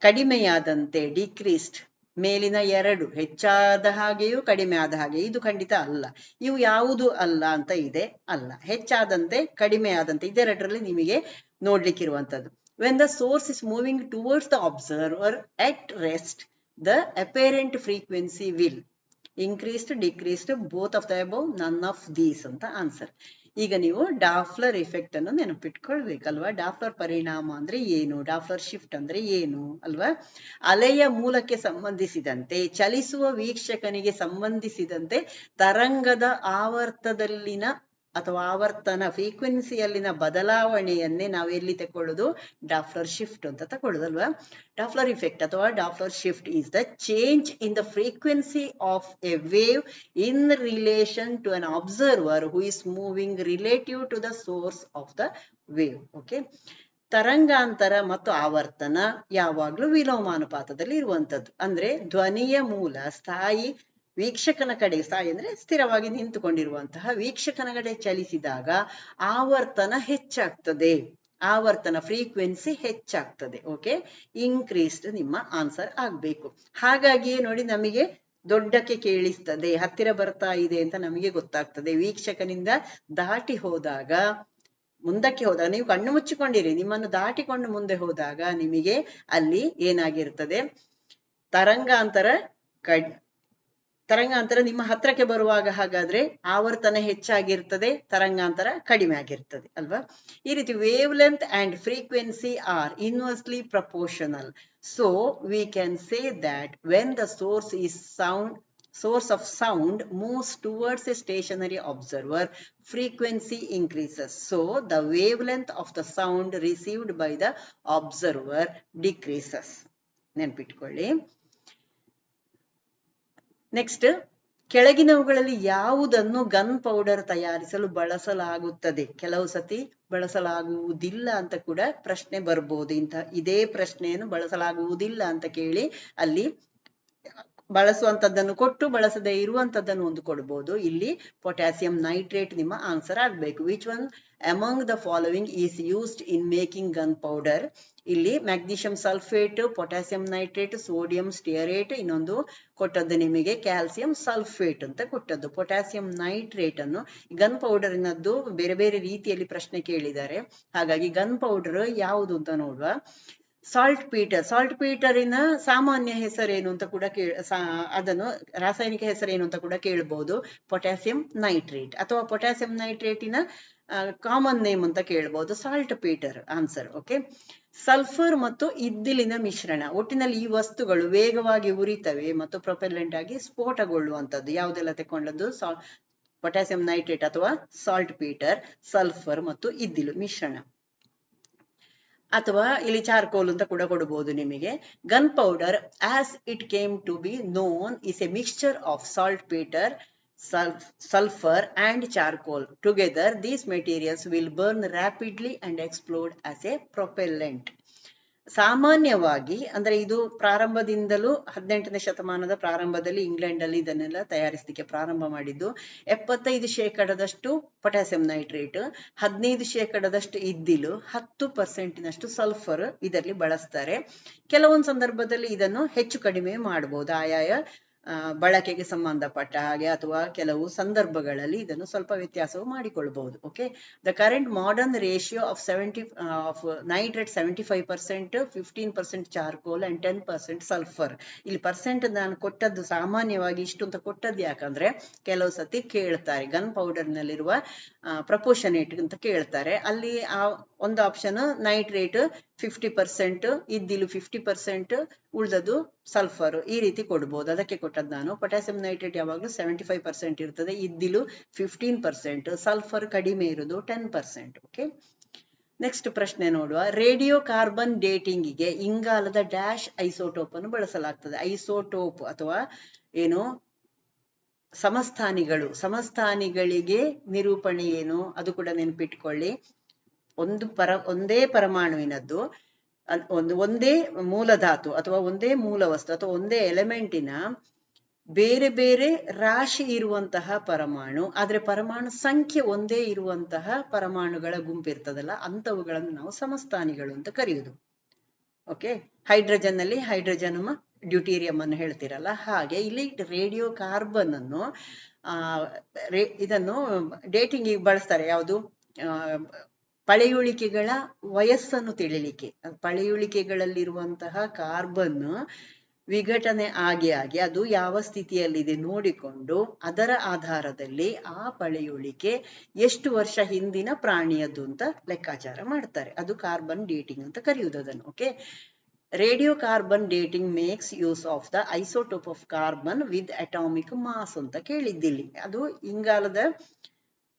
ಕಡಿಮೆಯಾದಂತೆ ಡಿಕ್ರೀಸ್ಡ್ ಮೇಲಿನ ಎರಡು, ಹೆಚ್ಚಾದ ಹಾಗೆಯೂ ಕಡಿಮೆ ಆದ ಹಾಗೆ, ಇದು ಖಂಡಿತ ಅಲ್ಲ. ಇವು ಯಾವುದು ಅಲ್ಲ ಅಂತ ಇದೆ ಅಲ್ಲ. ಹೆಚ್ಚಾದಂತೆ ಕಡಿಮೆ ಆದಂತೆ ಇದೆರಡರಲ್ಲಿ ನಿಮಗೆ ನೋಡ್ಲಿಕ್ಕಿರುವಂತದ್ದು when the source is moving towards the observer at rest the apparent frequency will increased decreased both of the above none of these ಅಂತ ಆನ್ಸರ್ ಈಗ ನೀವು ಡಾಫ್ಲರ್ ಎಫೆಕ್ಟ್ ಅನ್ನು ನೆನಪಿಟ್ಕೊಳ್ಬೇಕಲ್ವಾ? ಡಾಫ್ಲರ್ ಪರಿಣಾಮ ಅಂದ್ರೆ ಏನು? ಡಾಫ್ಲರ್ ಶಿಫ್ಟ್ ಅಂದ್ರೆ ಏನು? ಅಲ್ವಾ? ಅಲೆಯ ಮೂಲಕ್ಕೆ ಸಂಬಂಧಿಸಿದಂತೆ, ಚಲಿಸುವ ವೀಕ್ಷಕನಿಗೆ ಸಂಬಂಧಿಸಿದಂತೆ ತರಂಗದ ಆವರ್ತದಲ್ಲಿನ ಅಥವಾ ಆವರ್ತನ ಫ್ರೀಕ್ವೆನ್ಸಿಯಲ್ಲಿನ ಬದಲಾವಣೆಯನ್ನೇ ನಾವು ಎಲ್ಲಿ ತಕೊಳ್ಳೋದು? ಡಾಫ್ಲರ್ ಶಿಫ್ಟ್ ಅಂತ ತಕೊಳ್ಳೋದಲ್ವಾ? ಡಾಫ್ಲರ್ ಇಫೆಕ್ಟ್ ಅಥವಾ Doppler shift is the change in the frequency of a wave in relation to an observer who is moving relative to the source of the wave okay ತರಂಗಾಂತರ ಮತ್ತು ಆವರ್ತನ ಯಾವಾಗ್ಲೂ ವಿಲೋಮಾನುಪಾತದಲ್ಲಿ ಇರುವಂತದ್ದು ಅಂದ್ರೆ ಧ್ವನಿಯ ಮೂಲ, ಸ್ಥಾಯಿ ವೀಕ್ಷಕನ ಕಡೆ ಸಾಯಿ ಅಂದ್ರೆ ಸ್ಥಿರವಾಗಿ ನಿಂತುಕೊಂಡಿರುವಂತಹ ವೀಕ್ಷಕನ ಕಡೆ ಚಲಿಸಿದಾಗ ಆವರ್ತನ ಹೆಚ್ಚಾಗ್ತದೆ. ಆವರ್ತನ ಫ್ರೀಕ್ವೆನ್ಸಿ ಹೆಚ್ಚಾಗ್ತದೆ. ಓಕೆ ಇನ್ಕ್ರೀಸ್ಡ್ ನಿಮ್ಮ ಆನ್ಸರ್ ಆಗ್ಬೇಕು. ಹಾಗಾಗಿ ನೋಡಿ ನಮಗೆ ದೊಡ್ಡಕ್ಕೆ ಕೇಳಿಸ್ತದೆ. ಹತ್ತಿರ ಬರ್ತಾ ಇದೆ ಅಂತ ನಮಗೆ ಗೊತ್ತಾಗ್ತದೆ. ವೀಕ್ಷಕನಿಂದ ದಾಟಿ ಹೋದಾಗ, ಮುಂದಕ್ಕೆ ಹೋದಾಗ, ನೀವು ಕಣ್ಣು ಮುಚ್ಚಿಕೊಂಡಿರಿ. ನಿಮ್ಮನ್ನು ದಾಟಿಕೊಂಡು ಮುಂದೆ ಹೋದಾಗ ನಿಮಗೆ ಅಲ್ಲಿ ಏನಾಗಿರ್ತದೆ? ತರಂಗಾಂತರ ಕಡ್ ತರಂಗಾಂತರ ನಿಮ್ಮ ಹತ್ರಕ್ಕೆ ಬರುವಾಗ ಹಾಗಾದ್ರೆ ಆವರ್ತನ ಹೆಚ್ಚಾಗಿರ್ತದೆ ತರಂಗಾಂತರ ಕಡಿಮೆ ಆಗಿರ್ತದೆ ಅಲ್ವಾ ಈ ರೀತಿ wavelength and frequency are inversely proportional so we can say that when the source is sound source source of sound moves towards a stationary observer frequency increases so the wavelength of the sound received by the observer decreases ನೆನ್ಪಿಟ್ಕೊಳ್ಳಿ next ಕೆಳಗಿನವುಗಳಲ್ಲಿ ಯಾವುದನ್ನು gun powder ತಯಾರಿಸಲು ಬಳಸಲಾಗುತ್ತದೆ? ಕೆಲವು ಸತಿ ಬಳಸಲಾಗುವುದಿಲ್ಲ ಅಂತ ಕೂಡ ಪ್ರಶ್ನೆ ಬರ್ಬೋದು. ಇಂತಹ ಇದೇ ಪ್ರಶ್ನೆಯನ್ನು ಬಳಸಲಾಗುವುದಿಲ್ಲ ಅಂತ ಕೇಳಿ ಅಲ್ಲಿ ಬಳಸುವಂತದ್ದನ್ನು ಕೊಟ್ಟು ಬಳಸದೆ ಇರುವಂತದ್ದನ್ನು ಒಂದು ಕೊಡ್ಬೋದು. ಇಲ್ಲಿ ಪೊಟ್ಯಾಸಿಯಂ ನೈಟ್ರೇಟ್ ನಿಮ್ಮ ಆನ್ಸರ್ ಆಗ್ಬೇಕು. Which one among the following is used in making gunpowder ಇಲ್ಲಿ magnesium sulphate potassium nitrate sodium stearate ಇನ್ನೊಂದು ಕೊಟ್ಟದ್ದು ನಿಮಗೆ ಕ್ಯಾಲ್ಸಿಯಂ ಸಲ್ಫೇಟ್ ಅಂತ ಕೊಟ್ಟದ್ದು. ಪೊಟ್ಯಾಸಿಯಂ ನೈಟ್ರೇಟ್ ಅನ್ನು ಗನ್ ಪೌಡರ್ನದ್ದು ಬೇರೆ ಬೇರೆ ರೀತಿಯಲ್ಲಿ ಪ್ರಶ್ನೆ ಕೇಳಿದ್ದಾರೆ. ಹಾಗಾಗಿ ಗನ್ ಪೌಡರ್ ಯಾವುದು ಅಂತ ನೋಡುವ. ಸಾಲ್ಟ್ ಪೀಟರ್ ಸಾಲ್ಟ್ ಪೀಟರಿನ ಸಾಮಾನ್ಯ ಹೆಸರೇನು ಅಂತ ಕೂಡ ಕೇಳ ಅದನ್ನು ರಾಸಾಯನಿಕ ಹೆಸರೇನು ಅಂತ ಕೂಡ ಕೇಳಬಹುದು ಪೊಟ್ಯಾಸಿಯಂ ನೈಟ್ರೇಟ್ ಅಥವಾ ಪೊಟ್ಯಾಸಿಯಂ ನೈಟ್ರೇಟಿನ ಕಾಮನ್ ನೇಮ್ ಅಂತ ಕೇಳ್ಬೋದು. Saltpetre answer okay sulphur ಮತ್ತು ಇದ್ದಿಲಿನ ಮಿಶ್ರಣ. ಒಟ್ಟಿನಲ್ಲಿ ಈ ವಸ್ತುಗಳು ವೇಗವಾಗಿ ಉರಿತವೆ ಮತ್ತು ಪ್ರೊಪೆಲೆಂಟ್ ಆಗಿ ಸ್ಫೋಟಗೊಳ್ಳುವಂಥದ್ದು. ಯಾವುದೆಲ್ಲ ತಕೊಂಡದ್ದು ಪೊಟ್ಯಾಸಿಯಂ ನೈಟ್ರೇಟ್ ಅಥವಾ ಸಾಲ್ಟ್ ಪೀಟರ್ ಸಲ್ಫರ್ ಮತ್ತು ಇದ್ದಿಲು ಮಿಶ್ರಣ. ಅಥವಾ ಇಲ್ಲಿ ಚಾರ್ಕೋಲ್ ಅಂತ ಕೂಡ ಕೊಡಬಹುದು ನಿಮಗೆ. Gunpowder as it came to be known is a mixture of saltpetre sulfur and charcoal. Together, these materials will burn rapidly and explode as a propellant. ಸಾಮಾನ್ಯವಾಗಿ ಅಂದ್ರೆ ಇದು ಪ್ರಾರಂಭದಿಂದಲೂ ಹದಿನೆಂಟನೇ ಶತಮಾನದ ಪ್ರಾರಂಭದಲ್ಲಿ ಇಂಗ್ಲೆಂಡ್ ಅಲ್ಲಿ ಇದನ್ನೆಲ್ಲ ತಯಾರಿಸಲಿಕ್ಕೆ ಪ್ರಾರಂಭ ಮಾಡಿದ್ದು ಎಪ್ಪತ್ತೈದು ಶೇಕಡದಷ್ಟು ಪೊಟ್ಯಾಸಿಯಂ ನೈಟ್ರೇಟ್ ಹದಿನೈದು ಶೇಕಡದಷ್ಟು ಇದ್ದಿಲು ಹತ್ತು ಪರ್ಸೆಂಟಿನಷ್ಟು ಸಲ್ಫರ್ ಇದರಲ್ಲಿ ಬಳಸ್ತಾರೆ ಕೆಲವೊಂದು ಸಂದರ್ಭದಲ್ಲಿ ಇದನ್ನು ಹೆಚ್ಚು ಕಡಿಮೆ ಮಾಡಬಹುದು ಆಯಾಯ ಬಳಕೆಗೆ ಸಂಬಂಧಪಟ್ಟ ಹಾಗೆ ಅಥವಾ ಕೆಲವು ಸಂದರ್ಭಗಳಲ್ಲಿ ಇದನ್ನು ಸ್ವಲ್ಪ ವ್ಯತ್ಯಾಸವು ಮಾಡಿಕೊಳ್ಬಹುದು okay the current modern ratio of seventy of nitrate seventy five percent fifteen percent charcoal and ten percent sulphur ಇಲ್ಲಿ ಪರ್ಸೆಂಟ್ ನಾನು ಕೊಟ್ಟದ್ದು ಸಾಮಾನ್ಯವಾಗಿ ಇಷ್ಟು ಅಂತ ಕೊಟ್ಟದ್ದು ಯಾಕಂದ್ರೆ ಕೆಲವು ಸತಿ ಕೇಳ್ತಾರೆ ಗನ್ ಪೌಡರ್ ನಲ್ಲಿರುವ ಪ್ರಪೋರ್ಷನೇಟ್ ಅಂತ ಕೇಳ್ತಾರೆ. ಅಲ್ಲಿ ಆ ಒಂದು ಆಪ್ಷನ್ ನೈಟ್ರೇಟ್ ಫಿಫ್ಟಿ ಪರ್ಸೆಂಟ್ ಇದ್ದಿಲು ಫಿಫ್ಟಿ ಪರ್ಸೆಂಟ್ ಉಳ್ದದ್ದು ಸಲ್ಫರ್ ಈ ರೀತಿ ಕೊಡ್ಬೋದು. ಅದಕ್ಕೆ ಕೊಟ್ಟದ್ದು ನಾನು. ಪೊಟ್ಯಾಸಿಯಂ ನೈಟ್ರೇಟ್ ಯಾವಾಗಲೂ ಸೆವೆಂಟಿ ಫೈವ್ ಪರ್ಸೆಂಟ್ ಇರ್ತದೆ. ಇದ್ದಿಲು ಫಿಫ್ಟೀನ್ ಪರ್ಸೆಂಟ್ ಸಲ್ಫರ್ ಕಡಿಮೆ ಇರೋದು ಟೆನ್ ಪರ್ಸೆಂಟ್ ಓಕೆ ನೆಕ್ಸ್ಟ್ ಪ್ರಶ್ನೆ ನೋಡುವ. ರೇಡಿಯೋ ಕಾರ್ಬನ್ ಡೇಟಿಂಗಿಗೆ ಇಂಗಾಲದ ಡ್ಯಾಶ್ ಐಸೋಟೋಪ್ ಅನ್ನು ಬಳಸಲಾಗ್ತದೆ. ಐಸೋಟೋಪ್ ಅಥವಾ ಏನು? ಸಮಸ್ಥಾನಿಗಳು. ಸಮಸ್ಥಾನಿಗಳಿಗೆ ನಿರೂಪಣೆ ಏನು? ಅದು ಕೂಡ ನೆನಪಿಟ್ಕೊಳ್ಳಿ. ಒಂದು ಪರ, ಒಂದೇ ಪರಮಾಣುವಿನದ್ದು ಒಂದು, ಒಂದೇ ಮೂಲಧಾತು ಅಥವಾ ಒಂದೇ ಮೂಲ ವಸ್ತು ಅಥವಾ ಒಂದೇ ಎಲೆಮೆಂಟಿನ ಬೇರೆ ಬೇರೆ ರಾಶಿ ಇರುವಂತಹ ಪರಮಾಣು, ಆದ್ರೆ ಪರಮಾಣು ಸಂಖ್ಯೆ ಒಂದೇ ಇರುವಂತಹ ಪರಮಾಣುಗಳ ಗುಂಪಿರ್ತದಲ್ಲ ಅಂತವುಗಳನ್ನು ನಾವು ಸಮಸ್ಥಾನಿಗಳು ಅಂತ ಕರೆಯುವುದು ಓಕೆ ಹೈಡ್ರೋಜನ್ನಲ್ಲಿ ಹೈಡ್ರೋಜನ್ ಡ್ಯೂಟೀರಿಯಂ ಅನ್ನು ಹೇಳ್ತಿರಲ್ಲ, ಹಾಗೆ ಇಲ್ಲಿ ರೇಡಿಯೋ ಕಾರ್ಬನ್ ಅನ್ನು ಇದನ್ನು ಡೇಟಿಂಗ್ ಬಳಸ್ತಾರೆ. ಯಾವುದು? ಪಳೆಯುಳಿಕೆಗಳ ವಯಸ್ಸನ್ನು ತಿಳಿಲಿಕ್ಕೆ. ಪಳೆಯುಳಿಕೆಗಳಲ್ಲಿರುವಂತಹ ಕಾರ್ಬನ್ ವಿಘಟನೆ ಆಗಿ ಆಗಿ ಅದು ಯಾವ ಸ್ಥಿತಿಯಲ್ಲಿದೆ ನೋಡಿಕೊಂಡು ಅದರ ಆಧಾರದಲ್ಲಿ ಆ ಪಳೆಯುಳಿಕೆ ಎಷ್ಟು ವರ್ಷ ಹಿಂದಿನ ಪ್ರಾಣಿಯದ್ದು ಅಂತ ಲೆಕ್ಕಾಚಾರ ಮಾಡ್ತಾರೆ. ಅದು ಕಾರ್ಬನ್ ಡೇಟಿಂಗ್ ಅಂತ ಕರೆಯುವುದು ಅದನ್ನು okay radio carbon dating makes use of the isotope of carbon with atomic mass ಅಂತ ಕೇಳಿದ್ದಿಲ್ಲಿ. ಅದು ಇಂಗಾಲದ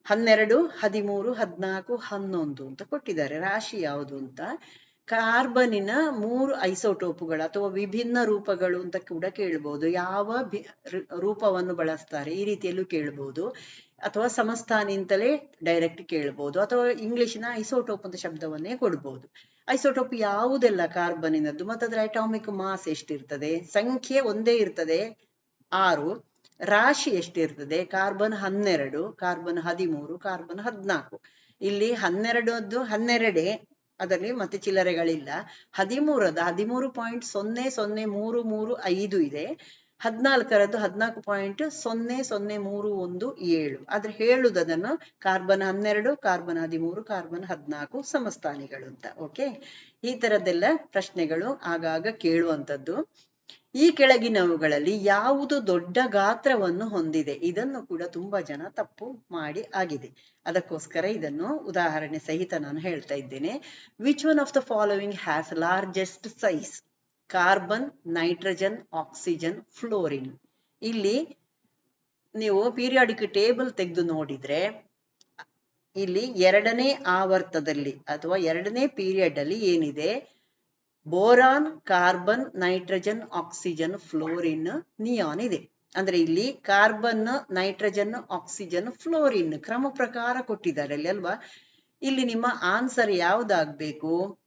ಹನ್ನೆರಡು, ಹದಿಮೂರು, ಹದಿನಾಲ್ಕು, ಹನ್ನೊಂದು ಅಂತ ಕೊಟ್ಟಿದ್ದಾರೆ. ರಾಶಿ ಯಾವುದು ಅಂತ? ಕಾರ್ಬನಿನ ಮೂರು ಐಸೋಟೋಪುಗಳು ಅಥವಾ ವಿಭಿನ್ನ ರೂಪಗಳು ಅಂತ ಕೂಡ ಕೇಳ್ಬಹುದು ಯಾವ ರೂಪವನ್ನು ಬಳಸ್ತಾರೆ ಈ ರೀತಿಯಲ್ಲೂ ಕೇಳ್ಬಹುದು ಅಥವಾ ಸಮಸ್ಥಾನಿಂತಲೇ ಡೈರೆಕ್ಟ್ ಕೇಳ್ಬಹುದು ಅಥವಾ ಇಂಗ್ಲಿಷ್ನ ಐಸೋಟೋಪ್ ಅಂತ ಶಬ್ದವನ್ನೇ ಕೊಡ್ಬೋದು. ಐಸೋಟೋಪ್ ಯಾವುದೆಲ್ಲ ಕಾರ್ಬನಿನದ್ದು? ಮತ್ತೆ ಅದರ ಅಟಾಮಿಕ್ ಮಾಸ್ ಎಷ್ಟಿರ್ತದೆ? ಸಂಖ್ಯೆ ಒಂದೇ ಇರ್ತದೆ? ಆರು. ರಾಶಿ ಎಷ್ಟಿರ್ತದೆ? ಕಾರ್ಬನ್ ಹನ್ನೆರಡು, ಕಾರ್ಬನ್ ಹದಿಮೂರು, ಕಾರ್ಬನ್ ಹದಿನಾಲ್ಕು. ಇಲ್ಲಿ ಹನ್ನೆರಡದ್ದು ಹನ್ನೆರಡೇ, ಅದರಲ್ಲಿ ಮತ್ತೆ ಚಿಲ್ಲರೆಗಳಿಲ್ಲ. ಹದಿಮೂರದ ಹದಿಮೂರು ಪಾಯಿಂಟ್ ಸೊನ್ನೆ ಸೊನ್ನೆ ಮೂರು ಮೂರು ಐದು ಇದೆ. ಹದಿನಾಲ್ಕರದ್ದು ಹದಿನಾಲ್ಕು ಪಾಯಿಂಟ್ ಸೊನ್ನೆ ಸೊನ್ನೆ ಮೂರು ಒಂದು ಏಳು. ಆದ್ರೆ ಹೇಳುದನ್ನು ಕಾರ್ಬನ್ ಹನ್ನೆರಡು, ಕಾರ್ಬನ್ ಹದಿಮೂರು, ಕಾರ್ಬನ್ ಹದಿನಾಲ್ಕು ಸಮಸ್ಥಾನಿಗಳು ಅಂತ ಓಕೆ ಈ ತರದ್ದೆಲ್ಲ ಪ್ರಶ್ನೆಗಳು ಆಗಾಗ ಕೇಳುವಂತದ್ದು ಈ ಕೆಳಗಿನವುಗಳಲ್ಲಿ ಯಾವುದು ದೊಡ್ಡ ಗಾತ್ರವನ್ನು ಹೊಂದಿದೆ? ಇದನ್ನು ಕೂಡ ತುಂಬಾ ಜನ ತಪ್ಪು ಮಾಡಿ ಆಗಿದೆ. ಅದಕ್ಕೋಸ್ಕರ ಇದನ್ನು ಉದಾಹರಣೆ ಸಹಿತ ನಾನು ಹೇಳ್ತಾ ಇದ್ದೇನೆ. Which one of the following has largest size carbon nitrogen oxygen fluorine ಇಲ್ಲಿ ನೀವು ಪೀರಿಯಾಡಿಕ್ ಟೇಬಲ್ ತೆಗೆದು ನೋಡಿದ್ರೆ, ಇಲ್ಲಿ ಎರಡನೇ ಆವರ್ತದಲ್ಲಿ ಅಥವಾ ಎರಡನೇ ಪೀರಿಯಡ್ ಅಲ್ಲಿ ಏನಿದೆ? Boron, carbon, nitrogen, oxygen, fluorine, neon ಇದೆ. ಅಂದ್ರೆ ಇಲ್ಲಿ ಕಾರ್ಬನ್, ನೈಟ್ರೋಜನ್, ಆಕ್ಸಿಜನ್, ಫ್ಲೋರಿನ್ ಕ್ರಮ ಪ್ರಕಾರ ಕೊಟ್ಟಿದ್ದಾರೆ ಅಲ್ಲಿ ಅಲ್ವಾ? ಇಲ್ಲಿ ನಿಮ್ಮ ಆನ್ಸರ್ ಯಾವ್ದಾಗ್ಬೇಕು?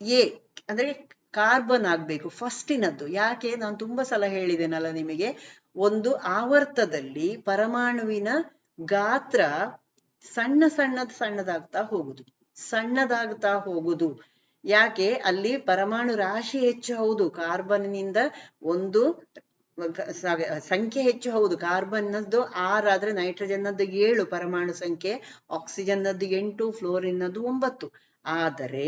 ಎ, ಅಂದ್ರೆ ಕಾರ್ಬನ್ ಆಗ್ಬೇಕು, ಫಸ್ಟಿನದ್ದು. ಯಾಕೆ? ನಾನು ತುಂಬಾ ಸಲ ಹೇಳಿದ್ದೇನಲ್ಲ ನಿಮಗೆ, ಒಂದು ಆವರ್ತದಲ್ಲಿ ಪರಮಾಣುವಿನ ಗಾತ್ರ ಸಣ್ಣ ಸಣ್ಣದ ಸಣ್ಣದಾಗ್ತಾ ಹೋಗುದು. ಸಣ್ಣದಾಗ್ತಾ ಹೋಗುದು. ಯಾಕೆ ಅಲ್ಲಿ ಪರಮಾಣು ರಾಶಿ ಹೆಚ್ಚು ಹೌದು. ಕಾರ್ಬನ್ನಿಂದ ಒಂದು ಸಂಖ್ಯೆ ಹೆಚ್ಚು ಹೌದು. ಕಾರ್ಬನ್ನದ್ದು ಆರಾದ್ರೆ ನೈಟ್ರೋಜನ್ನದ್ದು ಏಳು, ಪರಮಾಣು ಸಂಖ್ಯೆ ಆಕ್ಸಿಜನ್ನದ್ದು ಎಂಟು, ಫ್ಲೋರಿನ್ನದ್ದು ಒಂಬತ್ತು. ಆದರೆ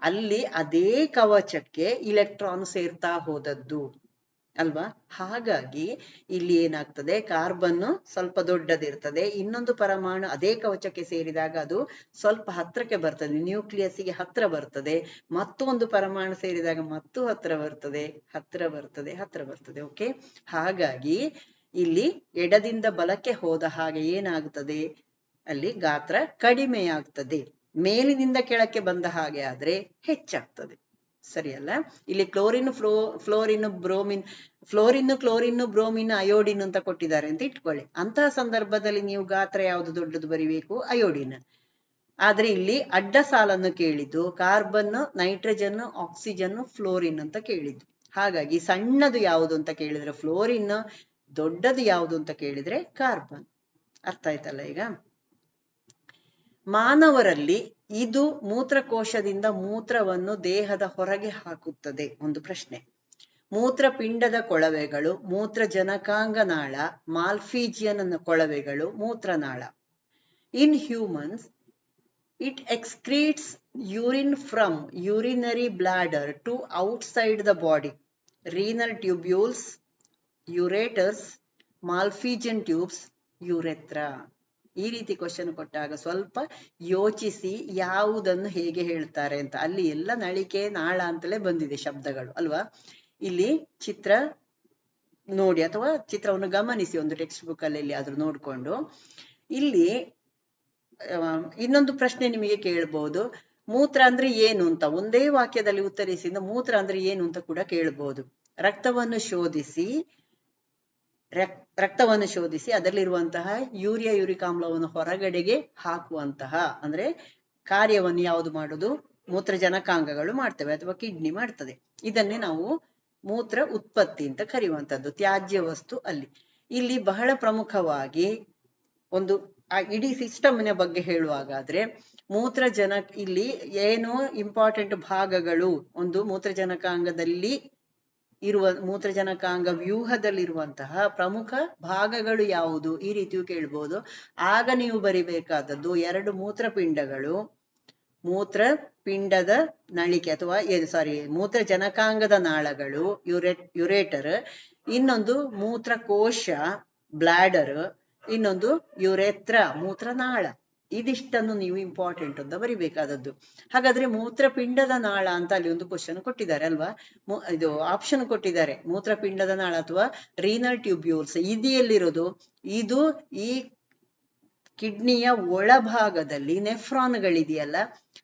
ಅಲ್ಲಿ ಅದೇ ಕವಚಕ್ಕೆ ಇಲೆಕ್ಟ್ರಾನ್ ಸೇರ್ತಾ ಹೋದದ್ದು. ಅಲ್ವಾ? ಹಾಗಾಗಿ ಇಲ್ಲಿ ಏನಾಗ್ತದೆ? ಕಾರ್ಬನ್ ಸ್ವಲ್ಪ ದೊಡ್ಡದಿರ್ತದೆ. ಇನ್ನೊಂದು ಪರಮಾಣು ಅದೇ ಕವಚಕ್ಕೆ ಸೇರಿದಾಗ ಅದು ಸ್ವಲ್ಪ ಹತ್ರಕ್ಕೆ ಬರ್ತದೆ. ನ್ಯೂಕ್ಲಿಯಸ್ಗೆ ಹತ್ರ ಬರ್ತದೆ. ಮತ್ತೊಂದು ಪರಮಾಣು ಸೇರಿದಾಗ ಮತ್ತು ಹತ್ರ ಬರ್ತದೆ. ಹತ್ರ ಬರ್ತದೆ. ಹತ್ರ ಬರ್ತದೆ. ಓಕೆ ಹಾಗಾಗಿ ಇಲ್ಲಿ ಎಡದಿಂದ ಬಲಕ್ಕೆ ಹೋದ ಹಾಗೆ ಏನಾಗ್ತದೆ? ಅಲ್ಲಿ ಗಾತ್ರ ಕಡಿಮೆಯಾಗ್ತದೆ. ಮೇಲಿನಿಂದ ಕೆಳಕ್ಕೆ ಬಂದ ಹಾಗೆ ಆದ್ರೆ ಹೆಚ್ಚಾಗ್ತದೆ. ಸರಿಯಲ್ಲ? ಇಲ್ಲಿ chlorine flow fluorine bromine fluorine chlorine bromine iodine ಅಂತ ಕೊಟ್ಟಿದ್ದಾರೆ ಅಂತ ಇಟ್ಕೊಳ್ಳಿ. ಅಂತಹ ಸಂದರ್ಭದಲ್ಲಿ ನೀವು ಗಾತ್ರ ಯಾವುದು ದೊಡ್ಡದು ಬರಿಬೇಕು? ಅಯೋಡಿನ್ ಆದ್ರೆ ಇಲ್ಲಿ ಅಡ್ಡ ಸಾಲನ್ನು ಕೇಳಿದ್ದು ಕಾರ್ಬನ್ ನೈಟ್ರೋಜನ್ ಆಕ್ಸಿಜನ್ ಫ್ಲೋರಿನ್ ಅಂತ ಕೇಳಿದ್ದು. ಹಾಗಾಗಿ ಸಣ್ಣದು ಯಾವುದು ಅಂತ ಕೇಳಿದ್ರೆ ಫ್ಲೋರಿನ್ ದೊಡ್ಡದು ಯಾವುದು ಅಂತ ಕೇಳಿದ್ರೆ ಕಾರ್ಬನ್ ಅರ್ಥ ಆಯ್ತಲ್ಲ ಈಗ? ಮಾನವರಲ್ಲಿ ಇದು ಮೂತ್ರಕೋಶದಿಂದ ಮೂತ್ರವನ್ನು ದೇಹದ ಹೊರಗೆ ಹಾಕುತ್ತದೆ. ಒಂದು ಪ್ರಶ್ನೆ. ಮೂತ್ರಪಿಂಡದ ಕೊಳವೆಗಳು ಮೂತ್ರ ಜನಕಾಂಗನಾಳ ಮಾಲ್ಫೀಜಿಯನ್ ಕೊಳವೆಗಳು, ಮೂತ್ರನಾಳ. In humans it excretes urine from urinary bladder to outside the body renal tubules ureters Malpighian tubes urethra ಈ ರೀತಿ ಕ್ವಶನ್ ಕೊಟ್ಟಾಗ ಸ್ವಲ್ಪ ಯೋಚಿಸಿ ಯಾವುದನ್ನು ಹೇಗೆ ಹೇಳ್ತಾರೆ ಅಂತ. ಅಲ್ಲಿ ಎಲ್ಲ ನಳಿಕೆ, ನಾಳ ಅಂತಲೇ ಬಂದಿದೆ ಶಬ್ದಗಳು, ಅಲ್ವಾ? ಇಲ್ಲಿ ಚಿತ್ರ ನೋಡಿ ಅಥವಾ ಚಿತ್ರವನ್ನು ಗಮನಿಸಿ ಒಂದು ಟೆಕ್ಸ್ಟ್ ಬುಕ್ ಅಲ್ಲಿ ಆದ್ರೂ ನೋಡ್ಕೊಂಡು. ಇಲ್ಲಿ ಇನ್ನೊಂದು ಪ್ರಶ್ನೆ ನಿಮಗೆ ಕೇಳ್ಬಹುದು ಮೂತ್ರ ಅಂದ್ರೆ ಏನು ಅಂತ? ಒಂದೇ ವಾಕ್ಯದಲ್ಲಿ ಉತ್ತರಿಸಿದ ಮೂತ್ರ ಅಂದ್ರೆ ಏನು ಅಂತ ಕೂಡ ಕೇಳ್ಬಹುದು ರಕ್ತವನ್ನು ಶೋಧಿಸಿ ರಕ್ತವನ್ನು ಶೋಧಿಸಿ ಅದರಲ್ಲಿರುವಂತಹ ಯೂರಿಯಾ, ಯೂರಿಕ್ ಆಮ್ಲವನ್ನು ಹೊರಗಡೆಗೆ ಹಾಕುವಂತಹ, ಅಂದ್ರೆ ಕಾರ್ಯವನ್ನು ಯಾವುದು ಮಾಡುದು? ಮೂತ್ರಜನಕಾಂಗಗಳು ಮಾಡ್ತವೆ ಅಥವಾ ಕಿಡ್ನಿ ಮಾಡ್ತದೆ. ಇದನ್ನೇ ನಾವು ಮೂತ್ರ ಉತ್ಪತ್ತಿ ಅಂತ ಕರೆಯುವಂತದ್ದು ತ್ಯಾಜ್ಯ ವಸ್ತು ಅಲ್ಲಿ. ಇಲ್ಲಿ ಬಹಳ ಪ್ರಮುಖವಾಗಿ ಒಂದು, ಆ, ಇಡೀ ಸಿಸ್ಟಮ್ನ ಬಗ್ಗೆ ಹೇಳುವಾಗಾದ್ರೆ ಮೂತ್ರ ಜನ, ಇಲ್ಲಿ ಏನು ಇಂಪಾರ್ಟೆಂಟ್ ಭಾಗಗಳು, ಒಂದು ಮೂತ್ರ ಜನಕಾಂಗದಲ್ಲಿ ಇರುವ ಮೂತ್ರಜನಕಾಂಗ ವ್ಯೂಹದಲ್ಲಿರುವಂತಹ ಪ್ರಮುಖ ಭಾಗಗಳು ಯಾವುದು? ಈ ರೀತಿಯು ಕೇಳ್ಬೋದು. ಆಗ ನೀವು ಬರಿಬೇಕಾದದ್ದು ಎರಡು ಮೂತ್ರಪಿಂಡಗಳು. ಮೂತ್ರ ಪಿಂಡದ ನಳಿಕೆ ಅಥವಾ ಸಾರಿ ಮೂತ್ರ ಜನಕಾಂಗದ ನಾಳಗಳು ಯುರೆ ಯುರೇಟರ್, ಇನ್ನೊಂದು ಮೂತ್ರಕೋಶ, ಬ್ಲಾಡರ್, ಇನ್ನೊಂದು ಯುರೆತ್ರ, ಮೂತ್ರನಾಳ. ಇದಿಷ್ಟನ್ನು ನೀವು ಇಂಪಾರ್ಟೆಂಟ್ ಅಂತ ಬರಿಬೇಕಾದದ್ದು. ಹಾಗಾದ್ರೆ ಮೂತ್ರಪಿಂಡದ ನಾಳ ಅಂತ ಅಲ್ಲಿ ಒಂದು ಕ್ವಶನ್ ಕೊಟ್ಟಿದ್ದಾರೆ ಅಲ್ವಾ? ಇದು ಆಪ್ಷನ್ ಕೊಟ್ಟಿದ್ದಾರೆ. ಮೂತ್ರಪಿಂಡದ ನಾಳ ಅಥವಾ ರೀನಲ್ ಟ್ಯೂಬ್ಯೂಲ್ಸ್ ಇದಿಯಲ್ಲಿರೋದು. ಇದು ಈ ಕಿಡ್ನಿಯ ಒಳಭಾಗದಲ್ಲಿ ನೆಫ್ರಾನ್ಗಳಿದೆಯಲ್ಲ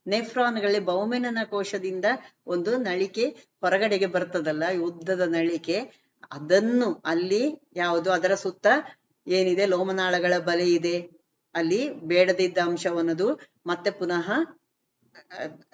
ನೆಫ್ರಾನ್ಗಳಲ್ಲಿ ಬಹುಮೆನನ ಕೋಶದಿಂದ ಒಂದು ನಳಿಕೆ ಹೊರಗಡೆಗೆ ಬರ್ತದಲ್ಲ ಉದ್ದದ ನಳಿಕೆ. ಅದನ್ನು ಅಲ್ಲಿ ಯಾವುದು, ಅದರ ಸುತ್ತ ಏನಿದೆ? ಲೋಮನಾಳಗಳ ಬಲೆ ಇದೆ. ಅಲ್ಲಿ ಬೇಡದಿದ್ದ ಅಂಶವನ್ನದು ಮತ್ತೆ ಪುನಃ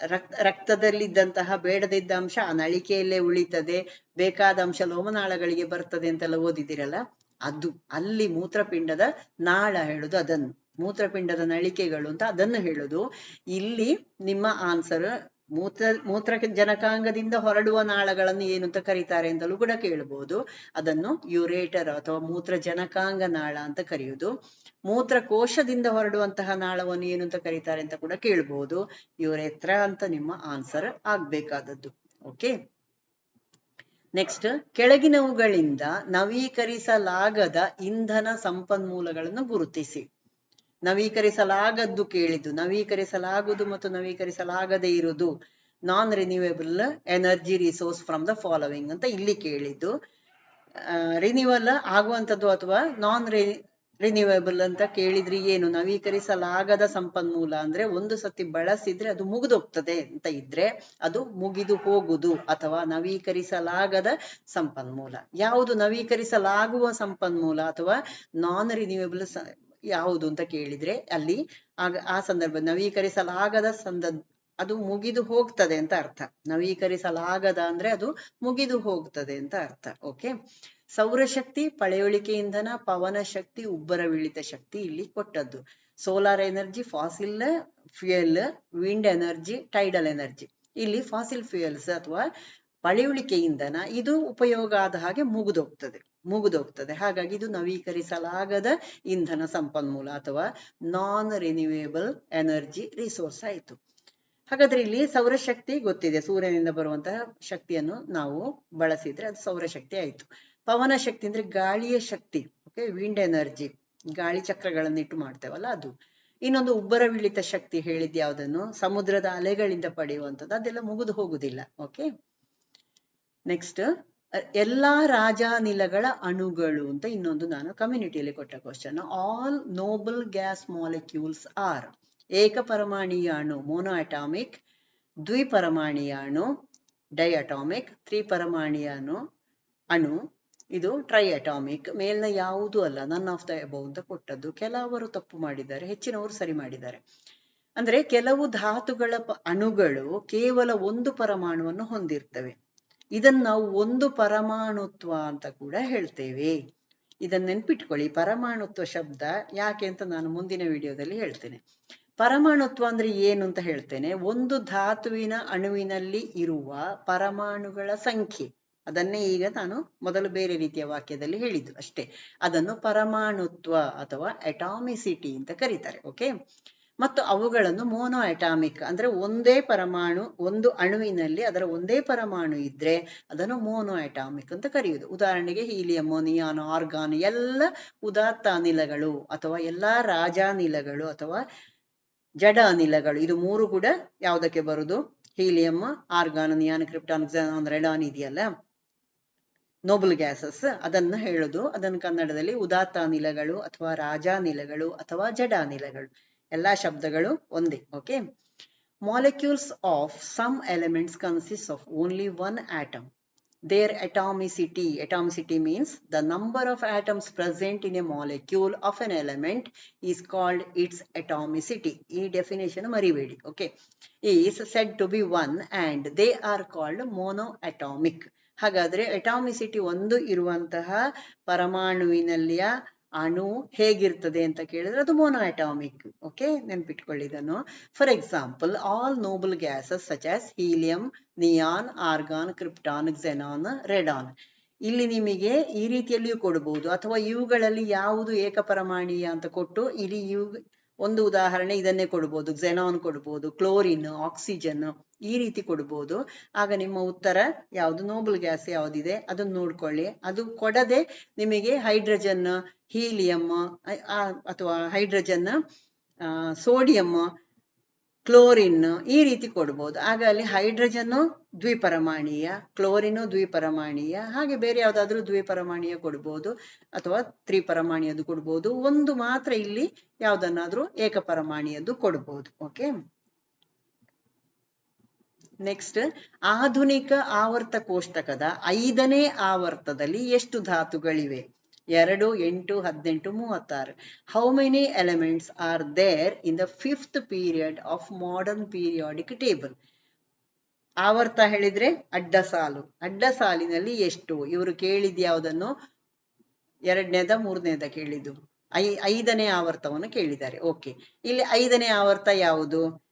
ರಕ್ತ, ರಕ್ತದಲ್ಲಿದ್ದಂತಹ ಬೇಡದಿದ್ದ ಅಂಶ ಆ ನಳಿಕೆಯಲ್ಲೇ ಉಳಿತದೆ, ಬೇಕಾದ ಅಂಶ ಲೋಮನಾಳಗಳಿಗೆ ಬರ್ತದೆ ಅಂತೆಲ್ಲ ಓದಿದಿರಲ್ಲ ಅದು, ಅಲ್ಲಿ ಮೂತ್ರಪಿಂಡದ ನಾಳ ಹೇಳುದು ಅದನ್ನು, ಮೂತ್ರಪಿಂಡದ ನಳಿಕೆಗಳು ಅಂತ ಅದನ್ನು ಹೇಳುದು. ಇಲ್ಲಿ ನಿಮ್ಮ ಆನ್ಸರ್ ಮೂತ್ರ ಮೂತ್ರ ಜನಕಾಂಗದಿಂದ ಹೊರಡುವ ನಾಳಗಳನ್ನು ಏನು ಅಂತ ಕರೀತಾರೆ ಅಂತಲೂ ಕೂಡ ಕೇಳಬಹುದು ಅದನ್ನು ಯುರೇಟರ್ ಅಥವಾ ಮೂತ್ರ ಜನಕಾಂಗ ನಾಳ ಅಂತ ಕರೆಯುವುದು ಮೂತ್ರಕೋಶದಿಂದ ಹೊರಡುವಂತಹ ನಾಳವನ್ನು ಏನು ಅಂತ ಕರೀತಾರೆ ಅಂತ ಕೂಡ ಕೇಳಬಹುದು ಯುರೇತ್ರ ಅಂತ ನಿಮ್ಮ ಆನ್ಸರ್ ಆಗ್ಬೇಕಾದದ್ದು. ಓಕೆ? ನೆಕ್ಸ್ಟ್, ಕೆಳಗಿನವುಗಳಿಂದ ನವೀಕರಿಸಲಾಗದ ಇಂಧನ ಸಂಪನ್ಮೂಲಗಳನ್ನು ಗುರುತಿಸಿ. ನವೀಕರಿಸಲಾಗದ್ದು ಕೇಳಿದ್ದು, ನವೀಕರಿಸಲಾಗುವುದು ಮತ್ತು ನವೀಕರಿಸಲಾಗದೇ ಇರುವುದು. Non renewable energy resource from the following ಅಂತ ಇಲ್ಲಿ ಕೇಳಿದ್ದು. ರಿನ್ಯೂವಲ್ ಆಗುವಂಥದ್ದು ಅಥವಾ ನಾನ್ ರಿನ್ಯೂವೇಬಲ್ ಅಂತ ಕೇಳಿದ್ರಿ ಏನು? ನವೀಕರಿಸಲಾಗದ ಸಂಪನ್ಮೂಲ ಅಂದ್ರೆ ಒಂದು ಸತಿ ಬಳಸಿದ್ರೆ ಅದು ಮುಗಿದೋಗ್ತದೆ ಅಂತ ಇದ್ರೆ ಅದು ಮುಗಿದು ಹೋಗುದು ಅಥವಾ ನವೀಕರಿಸಲಾಗದ ಸಂಪನ್ಮೂಲ. ಯಾವುದು ನವೀಕರಿಸಲಾಗುವ ಸಂಪನ್ಮೂಲ ಅಥವಾ ನಾನ್ ರಿನ್ಯೂವೇಬಲ್ ಯಾವುದು ಅಂತ ಕೇಳಿದ್ರೆ ಅಲ್ಲಿ ಆಗ ಆ ಸಂದರ್ಭ ನವೀಕರಿಸಲಾಗದ ಸಂದರ್ಭ, ಅದು ಮುಗಿದು ಹೋಗ್ತದೆ ಅಂತ ಅರ್ಥ. ನವೀಕರಿಸಲಾಗದ ಅಂದ್ರೆ ಅದು ಮುಗಿದು ಹೋಗ್ತದೆ ಅಂತ ಅರ್ಥ. ಓಕೆ ಸೌರಶಕ್ತಿ ಪಳೆಯುಳಿಕೆ ಇಂಧನ ಪವನ ಶಕ್ತಿ ಉಬ್ಬರವಿಳಿತ ಶಕ್ತಿ ಇಲ್ಲಿ ಕೊಟ್ಟದ್ದು. Solar energy fossil fuel wind energy tidal energy ಇಲ್ಲಿ ಫಾಸಿಲ್ ಫ್ಯೂಯಲ್ಸ್ ಅಥವಾ ಪಳೆಯುಳಿಕೆ ಇಂಧನ ಇದು ಉಪಯೋಗ ಆದ ಹಾಗೆ ಮುಗಿದೋಗ್ತದೆ ಮುಗಿದೋಗ್ತದೆ. ಹಾಗಾಗಿ ಇದು ನವೀಕರಿಸಲಾಗದ ಇಂಧನ ಸಂಪನ್ಮೂಲ ಅಥವಾ ನಾನ್ ರಿನ್ಯೂವೇಬಲ್ ಎನರ್ಜಿ ರಿಸೋರ್ಸ್ ಆಯಿತು. ಹಾಗಾದ್ರೆ ಇಲ್ಲಿ ಸೌರಶಕ್ತಿ ಗೊತ್ತಿದೆ. ಸೂರ್ಯನಿಂದ ಬರುವಂತಹ ಶಕ್ತಿಯನ್ನು ನಾವು ಬಳಸಿದ್ರೆ ಅದು ಸೌರಶಕ್ತಿ ಆಯಿತು. ಪವನ ಶಕ್ತಿ ಅಂದ್ರೆ ಗಾಳಿಯ ಶಕ್ತಿ ಓಕೆ ವಿಂಡ್ ಎನರ್ಜಿ ಗಾಳಿ ಚಕ್ರಗಳನ್ನು ಇಟ್ಟು ಮಾಡ್ತೇವಲ್ಲ ಅದು. ಇನ್ನೊಂದು ಉಬ್ಬರವಿಳಿತ ಶಕ್ತಿ ಹೇಳಿದ್ ಯಾವುದನ್ನು ಸಮುದ್ರದ ಅಲೆಗಳಿಂದ ಪಡೆಯುವಂಥದ್ದು, ಅದೆಲ್ಲ ಮುಗಿದು ಹೋಗುದಿಲ್ಲ ಓಕೆ ನೆಕ್ಸ್ಟ್ ಎಲ್ಲಾ ರಾಜಾನಿಲಗಳ ಅಣುಗಳು ಅಂತ ಇನ್ನೊಂದು ನಾನು ಕಮ್ಯುನಿಟಿಯಲ್ಲಿ ಕೊಟ್ಟ question all noble gas molecules are ಏಕಪರಮಾಣೀಯ ಅಣು ಮೋನೋ ಅಟಾಮಿಕ್ ದ್ವಿಪರಮಾಣೀಯ ಅಣು ಡೈ ಅಟಾಮಿಕ್ ತ್ರಿಪರಮಾಣೀಯ ಅಣು ಅಣು, ಇದು ಟ್ರೈ ಅಟಾಮಿಕ್ ಮೇಲ್ನ ಯಾವುದೂ ಅಲ್ಲ ನನ್ ಆಫ್ ದ ಎಬೌ ಅಂತ ಕೊಟ್ಟದ್ದು. ಕೆಲವರು ತಪ್ಪು ಮಾಡಿದ್ದಾರೆ, ಹೆಚ್ಚಿನವರು ಸರಿ ಮಾಡಿದ್ದಾರೆ. ಅಂದ್ರೆ ಕೆಲವು ಧಾತುಗಳ ಅಣುಗಳು ಕೇವಲ ಒಂದು ಪರಮಾಣುವನ್ನು ಹೊಂದಿರ್ತವೆ. ಇದನ್ನ ನಾವು ಒಂದು ಪರಮಾಣುತ್ವ ಅಂತ ಕೂಡ ಹೇಳ್ತೇವೆ. ಇದನ್ನ ನೆನ್ಪಿಟ್ಕೊಳ್ಳಿ, ಪರಮಾಣುತ್ವ ಶಬ್ದ ಯಾಕೆ ಅಂತ ನಾನು ಮುಂದಿನ ವಿಡಿಯೋದಲ್ಲಿ ಹೇಳ್ತೇನೆ. ಪರಮಾಣುತ್ವ ಅಂದ್ರೆ ಏನು ಅಂತ ಹೇಳ್ತೇನೆ? ಒಂದು ಧಾತುವಿನ ಅಣುವಿನಲ್ಲಿ ಇರುವ ಪರಮಾಣುಗಳ ಸಂಖ್ಯೆ. ಅದನ್ನೇ ಈಗ ನಾನು ಮೊದಲು ಬೇರೆ ರೀತಿಯ ವಾಕ್ಯದಲ್ಲಿ ಹೇಳಿದ್ದು ಅಷ್ಟೇ. ಅದನ್ನು ಪರಮಾಣುತ್ವ ಅಥವಾ ಅಟಾಮಿಸಿಟಿ ಅಂತ ಕರೀತಾರೆ ಓಕೆ ಮತ್ತು ಅವುಗಳನ್ನು ಮೋನೋ ಅಟಾಮಿಕ್ ಅಂದ್ರೆ ಒಂದೇ ಪರಮಾಣು, ಒಂದು ಅಣುವಿನಲ್ಲಿ ಅದರ ಒಂದೇ ಪರಮಾಣು ಇದ್ರೆ ಅದನ್ನು ಮೋನೋ ಅಟಾಮಿಕ್ ಅಂತ ಕರೆಯುವುದು. ಉದಾಹರಣೆಗೆ ಹೀಲಿಯಂ ನಿಯಾನ್ ಆರ್ಗಾನ್ ಎಲ್ಲ ಉದಾತ್ತ ಅನಿಲಗಳು ಅಥವಾ ಎಲ್ಲಾ ರಾಜಾನಿಲಗಳು ಅಥವಾ ಜಡ ಅನಿಲಗಳು. ಇದು ಮೂರು ಕೂಡ ಯಾವುದಕ್ಕೆ ಬರುದು? Helium, argon, neon krypton radon ಇದೆಯಲ್ಲ ನೋಬಲ್ ಗ್ಯಾಸಸ್ ಅದನ್ನ ಹೇಳುದು. ಅದನ್ನು ಕನ್ನಡದಲ್ಲಿ ಉದಾತ್ತ ಅನಿಲಗಳು ಅಥವಾ ರಾಜಾನಿಲಗಳು ಅಥವಾ ಜಡಾನಿಲಗಳು ಎಲ್ಲಾ ಶಬ್ದಗಳು ಒಂದೇ okay molecules of some elements consist of only one atom their atomicity atomicity means the number of atoms present in a molecule of an element is called its atomicity ಈ ಡೆಫಿನೇಷನ್ ಮರಿಬೇಡಿ okay is said to be one and they are called monoatomic ಹಾಗಾದ್ರೆ ಅಟಾಮಿಸಿಟಿ ಒಂದು ಇರುವಂತಹ ಪರಮಾಣುವಿನಲ್ಲಿಯ ಅಣು ಹೇಗಿರ್ತದೆ ಅಂತ ಕೇಳಿದ್ರೆ ಅದು ಮೋನೋ ಅಟಾಮಿಕ್ ಓಕೆ ನೆನ್ಪಿಟ್ಕೊಳ್ಳಿ ಇದನ್ನು for example all noble gases such as helium neon argon krypton xenon radon ಇಲ್ಲಿ ನಿಮಗೆ ಈ ರೀತಿಯಲ್ಲಿಯೂ ಕೊಡಬಹುದು ಅಥವಾ ಇವುಗಳಲ್ಲಿ ಯಾವುದು ಏಕಪರಮಾಣೀಯ ಅಂತ ಕೊಟ್ಟು, ಇಲ್ಲಿ ಇವು ಒಂದು ಉದಾಹರಣೆ ಇದನ್ನೇ ಕೊಡ್ಬೋದು. ಝೆನಾನ್ ಕೊಡ್ಬೋದು ಕ್ಲೋರಿನ್ ಆಕ್ಸಿಜನ್ ಈ ರೀತಿ ಕೊಡ್ಬೋದು. ಆಗ ನಿಮ್ಮ ಉತ್ತರ ಯಾವುದು? ನೋಬಲ್ ಗ್ಯಾಸ್ ಯಾವ್ದಿದೆ? ಅದನ್ನ ನೋಡ್ಕೊಳ್ಳಿ. ಅದು ಕೊಡದೆ ನಿಮಗೆ ಹೈಡ್ರೋಜನ್ ಹೀಲಿಯಂ ಅಥವಾ ಹೈಡ್ರೋಜನ್ ಸೋಡಿಯಂ ಕ್ಲೋರಿನ್ ಈ ರೀತಿ ಕೊಡ್ಬೋದು. ಆಗ ಅಲ್ಲಿ ಹೈಡ್ರೋಜನ್ ದ್ವಿಪರಮಾಣೀಯ, ಕ್ಲೋರಿನ್ ದ್ವಿಪರಮಾಣೀಯ, ಹಾಗೆ ಬೇರೆ ಯಾವ್ದಾದ್ರು ದ್ವಿಪರಮಾಣೀಯ ಕೊಡ್ಬೋದು ಅಥವಾ ತ್ರಿಪರಮಾಣಿಯದ್ದು ಕೊಡ್ಬೋದು. ಒಂದು ಮಾತ್ರ ಇಲ್ಲಿ ಯಾವ್ದನ್ನಾದ್ರೂ ಏಕಪರಮಾಣಿಯದ್ದು ಕೊಡ್ಬೋದು. ಓಕೆ ನೆಕ್ಸ್ಟ್ ಆಧುನಿಕ ಆವರ್ತ ಕೋಷ್ಟಕದ ಐದನೇ ಆವರ್ತದಲ್ಲಿ ಎಷ್ಟು ಧಾತುಗಳಿವೆ? ಎರಡು, ಎಂಟು, ಹದಿನೆಂಟು, ಮೂವತ್ತಾರು. How many elements are there in the fifth period of modern periodic table ಆವರ್ತ ಹೇಳಿದ್ರೆ ಅಡ್ಡ ಸಾಲು. ಅಡ್ಡ ಸಾಲಿನಲ್ಲಿ ಎಷ್ಟು? ಇವರು ಕೇಳಿದ್ ಯಾವುದನ್ನು? ಎರಡನೇದ, ಮೂರನೇದ ಕೇಳಿದ್ದು. ಐ, ಐದನೇ ಆವರ್ತವನ್ನು ಕೇಳಿದ್ದಾರೆ. ಓಕೆ ಇಲ್ಲಿ ಐದನೇ ಆವರ್ತ ಯಾವುದು?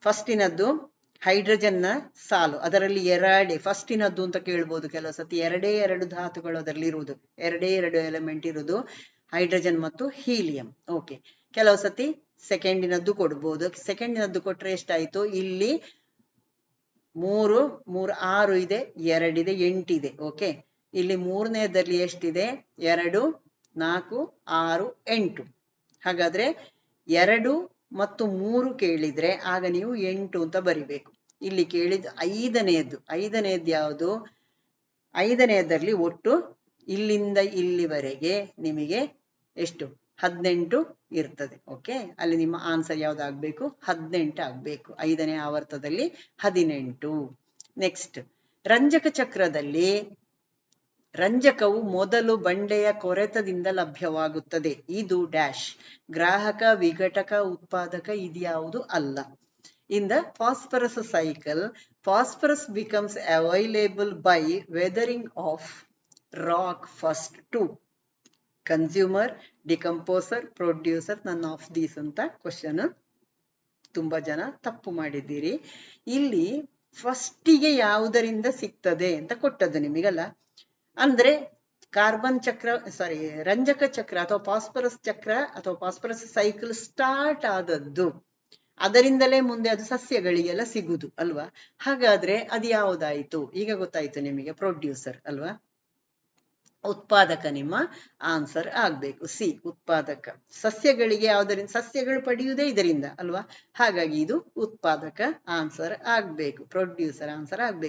ಫಸ್ಟಿನದ್ದು ಹೈಡ್ರೋಜನ್ನ ಸಾಲು, ಅದರಲ್ಲಿ ಎರಡೇ ಫಸ್ಟಿನದ್ದು ಅಂತ ಕೇಳ್ಬೋದು ಕೆಲವು ಸತಿ ಎರಡೇ ಎರಡು ಧಾತುಗಳು ಅದರಲ್ಲಿ ಇರುವುದು, ಎರಡೇ ಎರಡು ಎಲಿಮೆಂಟ್ ಇರುವುದು, ಹೈಡ್ರೋಜನ್ ಮತ್ತು ಹೀಲಿಯಂ. ಓಕೆ ಕೆಲವು ಸತಿ ಸೆಕೆಂಡಿನದ್ದು ಕೊಡ್ಬೋದು. ಸೆಕೆಂಡಿನದ್ದು ಕೊಟ್ರೆ ಎಷ್ಟಾಯ್ತು? ಇಲ್ಲಿ ಮೂರು ಮೂರು, ಆರು ಇದೆ ಎರಡಿದೆ ಎಂಟಿದೆ ಓಕೆ ಇಲ್ಲಿ ಮೂರನೇದಲ್ಲಿ ಎಷ್ಟಿದೆ? ಎರಡು, ನಾಲ್ಕು, ಆರು, ಎಂಟು. ಹಾಗಾದ್ರೆ ಎರಡು ಮತ್ತು ಮೂರು ಕೇಳಿದ್ರೆ ಆಗ ನೀವು ಎಂಟು ಅಂತ ಬರಿಬೇಕು. ಇಲ್ಲಿ ಕೇಳಿದ ಐದನೆಯದ್ದು ಐದನೆಯದ್ದು ಯಾವುದು? ಐದನೆಯದರಲ್ಲಿ ಒಟ್ಟು ಇಲ್ಲಿಂದ ಇಲ್ಲಿವರೆಗೆ ನಿಮಗೆ ಎಷ್ಟು? ಹದಿನೆಂಟು ಇರ್ತದೆ. ಓಕೆ? ಅಲ್ಲಿ ನಿಮ್ಮ ಆನ್ಸರ್ ಯಾವ್ದಾಗ್ಬೇಕು ಹದಿನೆಂಟು ಆಗ್ಬೇಕು. ಐದನೇ ಆವರ್ತದಲ್ಲಿ ಹದಿನೆಂಟು. ನೆಕ್ಸ್ಟ್, ರಂಜಕ ಚಕ್ರದಲ್ಲಿ ರಂಜಕವು ಮೊದಲು ಬಂಡೆಯ ಕೊರೆತದಿಂದ ಲಭ್ಯವಾಗುತ್ತದೆ. ಇದು ಡ್ಯಾಶ್. ಗ್ರಾಹಕ, ವಿಘಟಕ, ಉತ್ಪಾದಕ ಇದ್ಯಾವುದು ಅಲ್ಲ. In the phosphorus cycle, phosphorus becomes available by weathering of rock first to. Consumer, decomposer, producer, none of these ಅಂತ ಕ್ವಶನ್. ತುಂಬಾ ಜನ ತಪ್ಪು ಮಾಡಿದ್ದೀರಿ. ಇಲ್ಲಿ ಫಸ್ಟಿಗೆ ಯಾವುದರಿಂದ ಸಿಗ್ತದೆ ಅಂತ ಕೊಟ್ಟದ್ದು ನಿಮಗಲ್ಲ. ಅಂದ್ರೆ ಕಾರ್ಬನ್ ಚಕ್ರ ಸಾರಿ ರಂಜಕ ಚಕ್ರ ಅಥವಾ ಫಾಸ್ಫರಸ್ ಚಕ್ರ ಅಥವಾ ಫಾಸ್ಫರಸ್ ಸೈಕಲ್ ಸ್ಟಾರ್ಟ್ ಆದದ್ದು. ಅದರಿಂದಲೇ ಮುಂದೆ ಅದು ಸಸ್ಯಗಳಿಗೆಲ್ಲ ಸಿಗುದು, ಅಲ್ವಾ? ಹಾಗಾದ್ರೆ ಅದು ಯಾವುದಾಯ್ತು? ಈಗ ಗೊತ್ತಾಯ್ತು ನಿಮಗೆ ಪ್ರೊಡ್ಯೂಸರ್ ಅಲ್ವಾ? ಉತ್ಪಾದಕ ನಿಮ್ಮ ಆನ್ಸರ್ ಆಗ್ಬೇಕು. ಸಿ ಉತ್ಪಾದಕ. ಸಸ್ಯಗಳಿಗೆ ಯಾವುದರಿಂದ, ಸಸ್ಯಗಳು ಪಡೆಯುವುದೇ ಇದರಿಂದ, ಅಲ್ವಾ? ಹಾಗಾಗಿ ಇದು ಉತ್ಪಾದಕ ಆನ್ಸರ್ ಆಗ್ಬೇಕು ಪ್ರೊಡ್ಯೂಸರ್ ಆನ್ಸರ್ ಆಗ್ಬೇಕು.